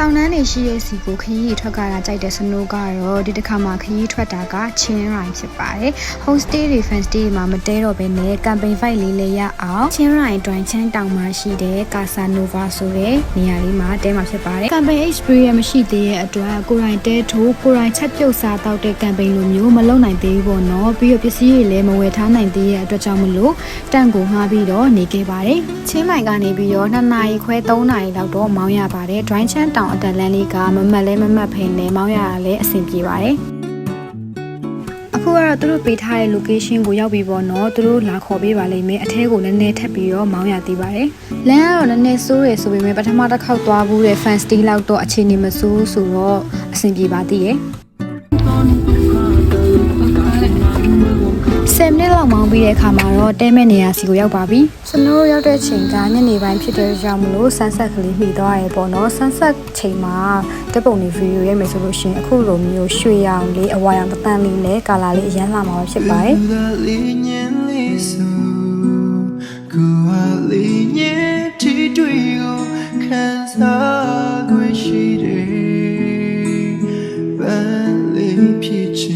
တောင်တန်းနေရှိရဲ့စီကိုခရီးထွက်ကြတာကြိုက်တဲ့စနိုးကတော့ဒီတစ်ခါမှခရီးထွက်တာကချင်းရိုင်းဖြစ်ပါတယ်။ home stay တွေ fan stay တွေမှာမတဲတော့ဘဲနဲ့ campaign fight လေးလေးရအောင်ချင်းရိုင်းအတွင်းချမ်းတောင်မှာရှိတဲ့ကာဆာနိုဗာဆိုတဲ့နေရာလေးမှာတဲမှာဖြစ်ပါတယ်။ campaign experience မရှိသေးတဲ့အတွက်ကိုရိုင်းတဲထိုးကိုရိုင်းချက်ပြုတ်စားတော့တဲ့ campaign လိုမျိုးမလုပ်နိုင်သေးဘူးပေါ့နော်။ပြီးတော့ပစ္စည်းတွေလည်းမဝယ်ထားနိုင်သေးတဲ့အတွက်ကြောင့်မလို့တန့်ကိုငှားပြီးတော့နေခဲ့ပါတယ်။ချင်းမိုင်ကနေပြီးတော့2နာရီခွဲ3နာရီလောက်တော့မောင်းရပါတယ်။ dry ချမ်းတောင်အတက်လန်းလေးကမမတ်လဲမမတ်ဖိန်နဲ့မောင်းရတာလည်းအဆင်ပြေပါတယ်။အခုကတော့သူတို့ပေးထားတဲ့ location ကိုရောက်ပြီပေါ့နော်သူတို့လာခေါ်ပေးပါလိမ့်မယ်အထဲကိုနည်းနည်းထပ်ပြီးတော့မောင်းရသေးပါတယ်လမ်းကတော့နည်းနည်းဆိုးရယ်ဆိုပေမဲ့ပထမတစ်ခေါက်သွားဘူးတဲ့ fan stay လောက်တော့အခြေအနေမဆိုးဆိုတော့အဆင်ပြေပါသေးတယ် ဆောင်မောင်းပြီးတဲ့အခါမှာတော့တဲမဲ့နေရာစီကိုရောက်ပါပြီ။ကျွန်တော်ရောက်တဲ့အချိန်ကညနေပိုင်းဖြစ်တဲ့ကြောင့်မလို့ဆန်ဆက်ကလေးမိသွားရဲပေါ့နော်။ဆန်ဆက်ချိန်မှာတက်ပုံတွေဗီဒီယိုရိုက်မယ်ဆိုလို့ရှင်အခုလိုမျိုးရွှေရောင်လေးအဝါရောင်တန်လေးနဲ့ကာလာလေးအရန်လာမှာဖြစ်ပါတယ်။ကိုယ်ဟာလေးညတီတွေ့ကိုခံစားခွင့်ရှိတယ်။ဘာလေးဖြစ်ချင်